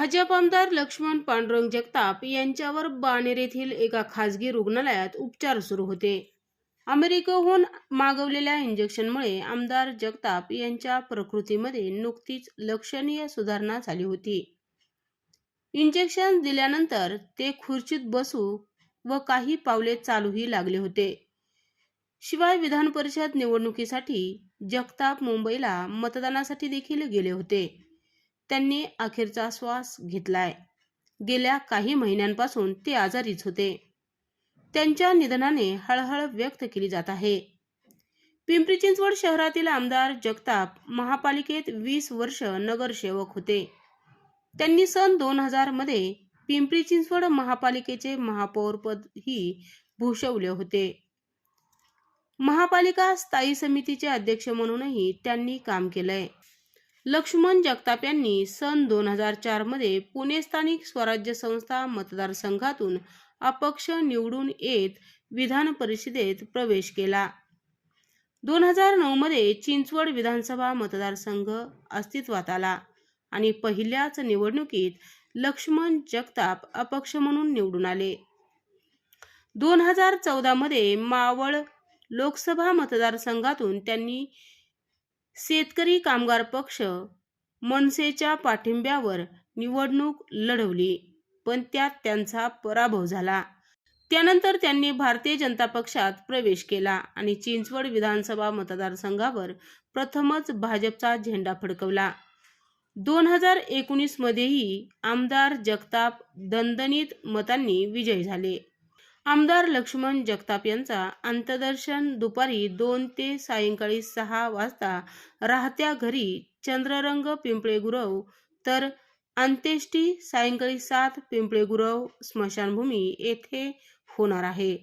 भाजप आमदार लक्ष्मण पांडुरंग जगताप यांच्यावर बाणेर येथील एका खासगी रुग्णालयात उपचार सुरू होते. अमेरिकेहून मागवलेल्या इंजेक्शनमुळे आमदार जगताप यांच्या प्रकृतीमध्ये नुकतीच लक्षणीय सुधारणा झाली होती. इंजेक्शन दिल्यानंतर ते खुर्चीत बसू व काही पावले चालूही लागले होते. शिवाय विधान परिषद निवडणुकीसाठी जगताप मुंबईला मतदानासाठी देखील गेले होते. त्यांनी अखेरचा श्वास घेतलाय. गेल्या काही महिन्यांपासून ते आजारीच होते. त्यांच्या निधनाने हळहळ व्यक्त केली जात आहे. पिंपरी चिंचवड शहरातील आमदार जगताप महापालिकेत वीस वर्ष नगरसेवक होते. त्यांनी सन दोन हजारमध्ये पिंपरी चिंचवड महापालिकेचे महापौरपदही भूषवले होते. महापालिका स्थायी समितीचे अध्यक्ष म्हणूनही त्यांनी काम केलंय. लक्ष्मण जगताप यांनी सन दोन हजार चारमध्ये पुणे स्थानिक स्वराज्य संस्था मतदारसंघातून अपक्ष निवडून येत विधान परिषदेत प्रवेश केला. दोन हजार नऊ मध्ये चिंचवड विधानसभा मतदारसंघ अस्तित्वात आला आणि पहिल्याच निवडणुकीत लक्ष्मण जगताप अपक्ष म्हणून निवडून आले. दोन हजार चौदा मध्ये मावळ लोकसभा मतदारसंघातून त्यांनी शेतकरी कामगार पक्ष मनसेच्या पाठिंब्यावर निवडणूक लढवली पण त्यात त्यांचा पराभव झाला. त्यानंतर त्यांनी भारतीय जनता पक्षात प्रवेश केला आणि चिंचवड विधानसभा मतदारसंघावर प्रथमच भाजपचा झेंडा फडकवला. दोन हजार एकोणीसमध्येही आमदार जगताप दणदणीत मतांनी विजयी झाले. आमदार लक्ष्मण जगताप यांचा अंतदर्शन दुपारी दोन ते सायंकाळी सहा वाजता राहत्या घरी चंद्ररंग पिंपळे गुरव तर अंत्येष्टी सायंकाळी सात पिंपळे गुरव स्मशानभूमी येथे होणार आहे.